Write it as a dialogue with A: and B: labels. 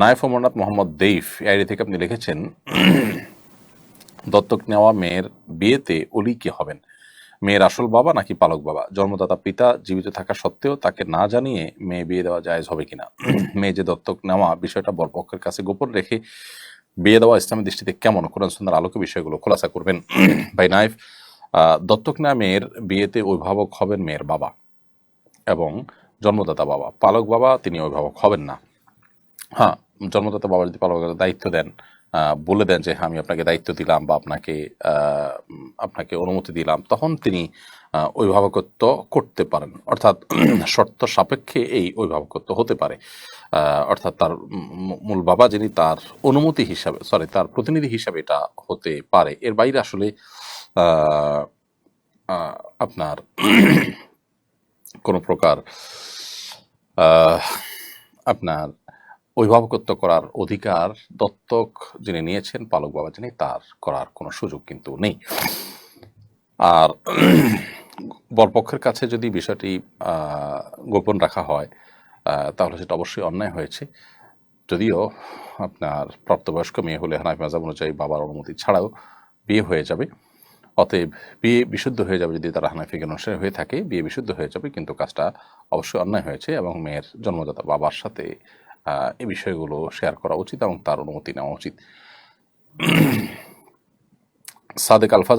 A: Nayef Amarnath Mohammad Deif ID থেকে আপনি লিখেছেন, দত্তক নেওয়া মেয়ের বিয়েতে অলি কে হবেন? মেয়ের আসল বাবা নাকি পালক বাবা? জন্মদাতা পিতা জীবিত থাকা সত্ত্বেও তাকে না জানিয়ে মেয়ে বিয়ে দেওয়া জায়েজ হবে কিনা? মেয়ে যে দত্তক নেওয়া বিষয়টা বরপক্ষের কাছে গোপন রেখে বিয়ে দেওয়া ইসলামের দৃষ্টিতে কেমন? কোরআন সুন্দর আলোকে বিষয়গুলো খোলাসা করবেন। ভাই নাইফ দত্তক নেওয়া মেয়ের বিয়েতে অভিভাবক হবেন মেয়ের বাবা এবং জন্মদাতা বাবা। পালক বাবা, তিনি অভিভাবক হবেন না। হ্যাঁ জন্মদাতা বাবা যদি পালকের দায়িত্ব দেন। বলে দেন যে, আমি আপনাকে দায়িত্ব দিলাম বা আপনাকে আপনাকে অনুমতি দিলাম। তখন তিনি অভিভাবকত্ব করতে পারেন। অর্থাৎ শর্ত সাপেক্ষে এই অভিভাবকত্ব হতে পারে। অর্থাৎ তার মূল বাবা যিনি তার অনুমতি হিসাবে সরি তার প্রতিনিধি হিসাবে এটা হতে পারে। এর বাইরে আসলে আপনার কোনো প্রকার আপনার অভিভাবকত্ব করার অধিকার দত্তক যিনি নিয়েছেন, পালক বাবা যিনি, তার করার কোনো সুযোগ কিন্তু নেই। আর বরপক্ষের কাছে যদি বিষয়টি গোপন রাখা হয় তাহলে সেটা অবশ্যই অন্যায় হয়েছে। যদিও আপনার প্রাপ্তবয়স্ক মেয়ে হলে হানাফি মাজাব অনুযায়ী বাবার অনুমতি ছাড়াও বিয়ে হয়ে যাবে। অতএব বিয়ে বিশুদ্ধ হয়ে যাবে যদি তারা হানাফি অনুসারে হয়ে থাকে, বিয়ে বিশুদ্ধ হয়ে যাবে, কিন্তু কাজটা অবশ্যই অন্যায় হয়েছে এবং মেয়ের জন্মদাতা বাবার সাথে এই বিষয়গুলো শেয়ার করা উচিত এবং তার অনুমতি নেওয়া উচিত। সাদেক আলফাজ